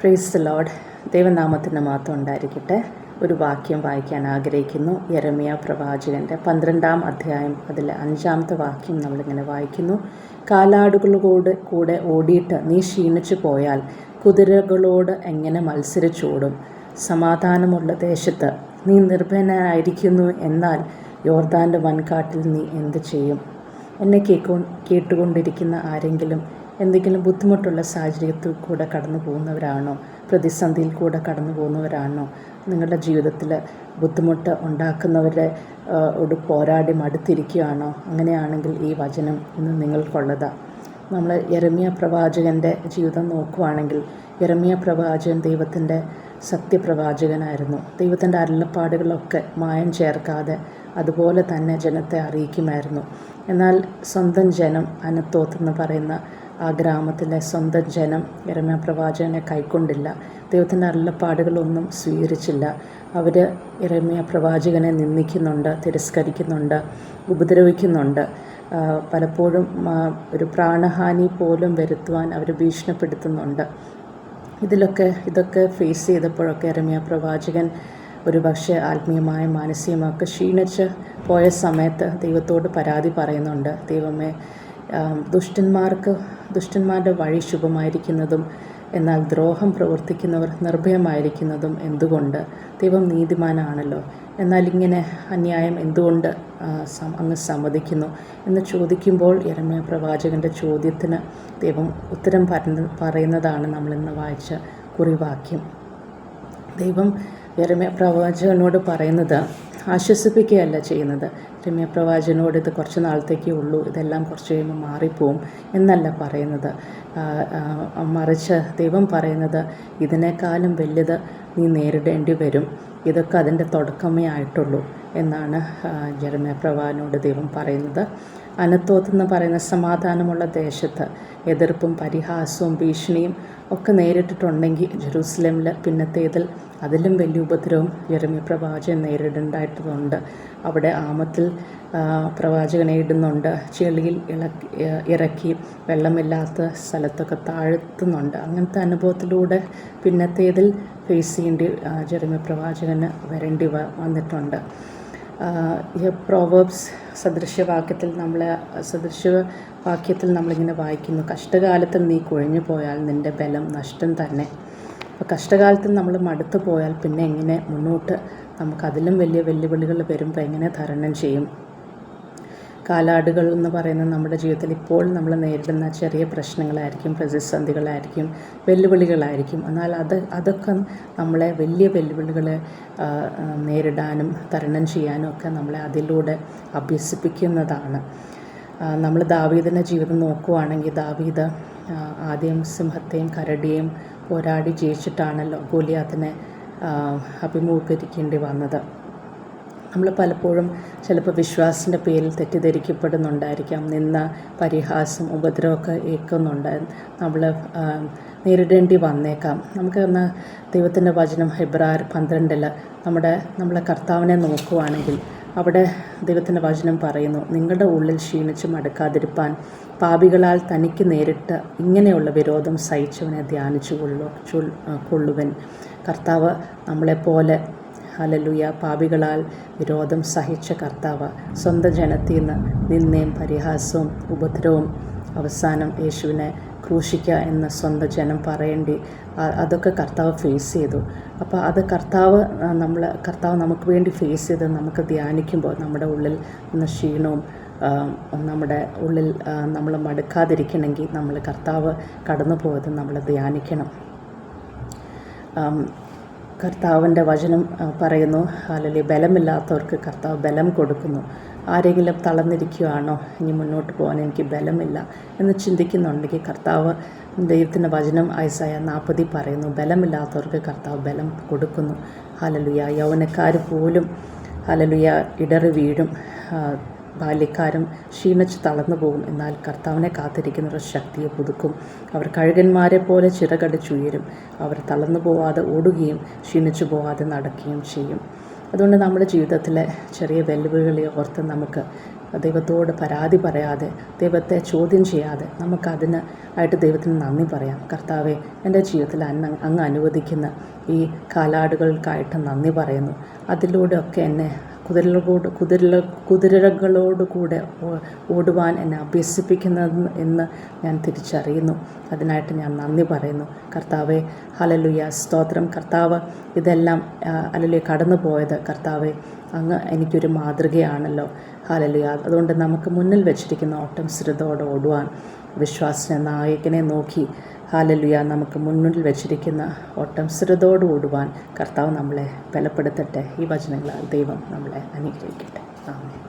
Price load ദൈവനാമത്തിന് മാത്രം ഉണ്ടായിരിക്കട്ടെ. ഒരു വാക്യം വായിക്കാൻ ആഗ്രഹിക്കുന്നു. യരമിയ പ്രവാചകന്റെ പന്ത്രണ്ടാം അധ്യായം അതിലെ അഞ്ചാമത്തെ വാക്യം നമ്മളിങ്ങനെ വായിക്കുന്നു. കാലാടുകളോട് കൂടെ ഓടിയിട്ട് നീ ക്ഷീണിച്ചു പോയാൽ കുതിരകളോട് എങ്ങനെ മത്സരിച്ചോടും? സമാധാനമുള്ള ദേശത്ത് നീ നിർഭയനായിരിക്കുന്നു എന്നാൽ യോർദാന്റെ വൻകാട്ടിൽ നീ എന്ത് ചെയ്യും? എന്നെ കേൾക്കോ കേട്ടുകൊണ്ടിരിക്കുന്ന ആരെങ്കിലും എന്തെങ്കിലും ബുദ്ധിമുട്ടുള്ള സാഹചര്യത്തിൽ കൂടെ കടന്നു പോകുന്നവരാണോ? പ്രതിസന്ധിയിൽ കൂടെ കടന്നു പോകുന്നവരാണോ? നിങ്ങളുടെ ജീവിതത്തിൽ ബുദ്ധിമുട്ട് ഉണ്ടാക്കുന്നവരെ ഒരു പോരാടി മടുത്തിരിക്കുകയാണോ അങ്ങനെയാണെങ്കിൽ ഈ വചനം ഇന്ന് നിങ്ങൾക്കുള്ളതാണ് നമ്മൾ യരമിയ പ്രവാചകന്റെ ജീവിതം നോക്കുവാണെങ്കിൽ യരമിയ പ്രവാചകൻ ദൈവത്തിന്റെ സത്യപ്രവാചകനായിരുന്നു. ദൈവത്തിന്റെ അരുളപ്പാടുകളൊക്കെ മായം ചേർക്കാതെ അതുപോലെ തന്നെ ജനത്തെ അറിയിക്കുമായിരുന്നു. എന്നാൽ സ്വന്തം ജനം അനത്തോത്ത് എന്ന് പറയുന്ന ആ ഗ്രാമത്തിലെ സ്വന്തം ജനം ഇറമ്യ പ്രവാചകനെ കൈക്കൊണ്ടില്ല. ദൈവത്തിന്റെ അരുളപ്പാടുകളൊന്നും സ്വീകരിച്ചില്ല. അവർ ഇറമ്യ പ്രവാചകനെ നിന്ദിക്കുന്നുണ്ട് തിരസ്കരിക്കുന്നുണ്ട് ഉപദ്രവിക്കുന്നുണ്ട്. പലപ്പോഴും ഒരു പ്രാണഹാനി പോലും വരുത്തുവാൻ അവർ ഭീഷണിപ്പെടുത്തുന്നുണ്ട്. ഇതിലൊക്കെ ഇതൊക്കെ ഫേസ് ചെയ്തപ്പോഴൊക്കെ ഇറമ്യ പ്രവാചകൻ ഒരു പക്ഷേ ആത്മീയമായ മാനസികമൊക്കെ ക്ഷീണിച്ച് പോയ സമയത്ത് ദൈവത്തോട് പരാതി പറയുന്നുണ്ട്. ദൈവമേ ദുഷ്ടന്മാർക്ക് ദുഷ്ടന്മാരുടെ വഴി ശുഭമായിരിക്കുന്നതും എന്നാൽ ദ്രോഹം പ്രവർത്തിക്കുന്നവർ നിർഭയമായിരിക്കുന്നതും എന്തുകൊണ്ട്? ദൈവം നീതിമാനാണല്ലോ. എന്നാൽ ഇങ്ങനെ അന്യായം എന്തുകൊണ്ട് അങ്ങ് സമ്മതിക്കുന്നു? എന്ന് ചോദിക്കുമ്പോൾ യരമ്യ പ്രവാചകന്റെ ചോദ്യത്തിന് ദൈവം ഉത്തരം പറയുന്നതാണ് നമ്മളിന്ന് വായിച്ച കുറിവാക്യം. ദൈവം യരമ്യ പ്രവാചകനോട് പറയുന്നത് ആശ്വസിപ്പിക്കുകയല്ല ചെയ്യുന്നത്. രമ്യപ്രവാചനോട് ഇത് കുറച്ച് നാളത്തേക്കേ ഉള്ളൂ ഇതെല്ലാം കുറച്ച് കഴിയുമ്പോൾ മാറിപ്പോവും എന്നല്ല പറയുന്നത്. മറിച്ച് ദൈവം പറയുന്നത് ഇതിനേക്കാളും വലുത് നീ നേരിടേണ്ടി വരും. ഇതൊക്കെ അതിന്റെ തുടക്കമേ ആയിട്ടുള്ളൂ. എന്നാണ് ആ, ജെറമ്യ പ്രവാനോട് ദൈവം പറയുന്നത്. അനത്തോത്ത് എന്ന് പറയുന്ന സമാധാനമുള്ള ദേശത്ത് എതിർപ്പും പരിഹാസവും ഭീഷണിയും ഒക്കെ നേരിട്ടിട്ടുണ്ടെങ്കിൽ ജെറൂസലേമിൽ പിന്നത്തേതിൽ അതിലും വലിയ ഉപദ്രവം ജെറമ്യ പ്രവാചകൻ നേരിടേണ്ടതായിട്ടുണ്ട്. അവിടെ ആമത്തിൽ പ്രവാചകനെ ഇടുന്നുണ്ട്. ചെളിയിൽ ഇളക്കി ഇറക്കി വെള്ളമില്ലാത്ത സ്ഥലത്തൊക്കെ താഴ്ത്തുന്നുണ്ട്. അങ്ങനത്തെ അനുഭവത്തിലൂടെ പിന്നത്തേതിൽ ഫേസ് ചെയ്യേണ്ടി ആ, ജെറമ്യ പ്രവാചകന് വരേണ്ടി വന്നിട്ടുണ്ട്. പ്രോവേബ്സ് സദൃശ്യവാക്യത്തിൽ നമ്മൾ സദൃശ്യവാക്യത്തിൽ നമ്മളിങ്ങനെ വായിക്കുന്നു. കഷ്ടകാലത്ത് നീ കുഴഞ്ഞു പോയാൽ നിന്റെ ബലം നഷ്ടം തന്നെ. അപ്പോൾ കഷ്ടകാലത്ത് നമ്മൾ മടുത്തു പോയാൽ പിന്നെ എങ്ങനെ മുന്നോട്ട് നമുക്കതിലും വലിയ വെല്ലുവിളികൾ വരുമ്പോൾ എങ്ങനെ തരണം ചെയ്യും? കാലാടുകൾ എന്ന് പറയുന്നത് നമ്മുടെ ജീവിതത്തിൽ ഇപ്പോൾ നമ്മൾ നേരിടുന്ന ചെറിയ പ്രശ്നങ്ങളായിരിക്കും പ്രതിസന്ധികളായിരിക്കും വെല്ലുവിളികളായിരിക്കും. എന്നാൽ അത് അതൊക്കെ നമ്മളെ വലിയ ആ, നേരിടാനും തരണം ചെയ്യാനും ഒക്കെ നമ്മളെ അതിലൂടെ അഭ്യസിപ്പിക്കുന്നതാണ്. നമ്മൾ ദാവീദിന്റെ ജീവിതം നോക്കുവാണെങ്കിൽ ദാവീദ് ആദ്യം സിംഹത്തെയും കരടിയെയും പോരാടി ജയിച്ചിട്ടാണല്ലോ ഗോലിയാത്തിനെ അഭിമുഖീകരിക്കേണ്ടി വന്നത്. നമ്മൾ പലപ്പോഴും ചിലപ്പോൾ വിശ്വാസത്തിന്റെ പേരിൽ തെറ്റിദ്ധരിക്കപ്പെടുന്നുണ്ടായിരിക്കാം. നിന്ന പരിഹാസം ഉപദ്രവമൊക്കെ ഏൽക്കുന്നുണ്ട്. നമ്മൾ നേരിടേണ്ടി വന്നേക്കാം. നമുക്ക് എന്നാൽ ദൈവത്തിന്റെ വചനം ഹെബ്രാർ പന്ത്രണ്ടിൽ നമ്മുടെ നമ്മളെ കർത്താവിനെ നോക്കുവാണെങ്കിൽ അവിടെ ദൈവത്തിന്റെ വചനം പറയുന്നു നിങ്ങളുടെ ഉള്ളിൽ ക്ഷീണിച്ച് മടുക്കാതിരിപ്പാൻ പാപികളാൽ തനിക്ക് നേരിട്ട് ഇങ്ങനെയുള്ള വിരോധം സഹിച്ചവനെ ധ്യാനിച്ചു കൊള്ളു കൊള്ളുവൻ. കർത്താവ് നമ്മളെപ്പോലെ ഹലലുയ പാപികളാൽ വിരോധം സഹിച്ച കർത്താവ് സ്വന്തം ജനത്തിൽ നിന്ന് നിന്നയും പരിഹാസവും ഉപദ്രവവും അവസാനം യേശുവിനെ ക്രൂശിക്കുക എന്ന് സ്വന്തം ജനം പറയേണ്ടി അതൊക്കെ കർത്താവ് ഫേസ് ചെയ്തു. അപ്പോൾ അത് കർത്താവ് നമ്മൾ കർത്താവ് നമുക്ക് വേണ്ടി ഫേസ് ചെയ്ത് നമുക്ക് ധ്യാനിക്കുമ്പോൾ നമ്മുടെ ഉള്ളിൽ നിന്ന് ക്ഷീണവും നമ്മുടെ ഉള്ളിൽ നമ്മൾ മടുക്കാതിരിക്കണമെങ്കിൽ നമ്മൾ കർത്താവ് കടന്നു പോയത് നമ്മൾ ധ്യാനിക്കണം. കർത്താവിന്റെ വചനം പറയുന്നു അല്ലെങ്കിൽ ബലമില്ലാത്തവർക്ക് കർത്താവ് ബലം കൊടുക്കുന്നു. ആരെങ്കിലും തളർന്നിരിക്കുകയാണോ ഇനി മുന്നോട്ട് പോകാൻ എനിക്ക് ബലമില്ല. എന്ന് ചിന്തിക്കുന്നുണ്ടെങ്കിൽ കർത്താവ് ദൈവത്തിന്റെ വചനം ഐസായ നാൽപ്പതി പറയുന്നു ബലമില്ലാത്തവർക്ക് കർത്താവ് ബലം കൊടുക്കുന്നു. ഹലലുയ യൗവനക്കാർ പോലും ഹലലുയ ഇടറി വീഴും. ബാല്യക്കാരും ക്ഷീണിച്ച് തളർന്നു പോകും. എന്നാൽ കർത്താവിനെ കാത്തിരിക്കുന്നവർ ശക്തിയെ പുതുക്കും. അവർ കഴുകന്മാരെ പോലെ ചിറകടിച്ചുയരും. അവർ തളർന്നു പോവാതെ ഓടുകയും ക്ഷീണിച്ചു പോവാതെ നടക്കുകയും ചെയ്യും. അതുകൊണ്ട് നമ്മുടെ ജീവിതത്തിലെ ചെറിയ വെല്ലുവിളികളെ ഓർത്ത് നമുക്ക് ദൈവത്തോട് പരാതി പറയാതെ ദൈവത്തെ ചോദ്യം ചെയ്യാതെ നമുക്കതിന് ആയിട്ട് ദൈവത്തിന് നന്ദി പറയാം. കർത്താവെ എന്റെ ജീവിതത്തിൽ അന്ന് അങ്ങ് അനുവദിക്കുന്ന ഈ കാലാടുകൾക്കായിട്ട് നന്ദി പറയുന്നു. അതിലൂടെയൊക്കെ എന്നെ കുതിരകളോട് കുതിര കുതിരകളോട് കൂടെ ഓടുവാൻ എന്നെ അഭ്യസിപ്പിക്കുന്നത് എന്ന് ഞാൻ തിരിച്ചറിയുന്നു. അതിനായിട്ട് ഞാൻ നന്ദി പറയുന്നു. കർത്താവെ ഹലലുയ സ്തോത്രം. കർത്താവ് ഇതെല്ലാം അലലുയ കടന്നു പോയത് കർത്താവെ അങ്ങ് എനിക്കൊരു മാതൃകയാണല്ലോ. ഹാലലുയ അതുകൊണ്ട് നമുക്ക് മുന്നിൽ വെച്ചിരിക്കുന്ന ഓട്ടം സ്ഥിരതയോടെ ഓടുവാൻ വിശ്വാസിനെ നായകനെ നോക്കി ഹാലലുയ നമുക്ക് മുന്നിൽ വെച്ചിരിക്കുന്ന ഓട്ടം സ്ഥിരതോടുകൂടുവാൻ കർത്താവ് നമ്മളെ ബലപ്പെടുത്തട്ടെ. ഈ വചനങ്ങളാൽ ദൈവം നമ്മളെ അനുഗ്രഹിക്കട്ടെ. ആമേൻ.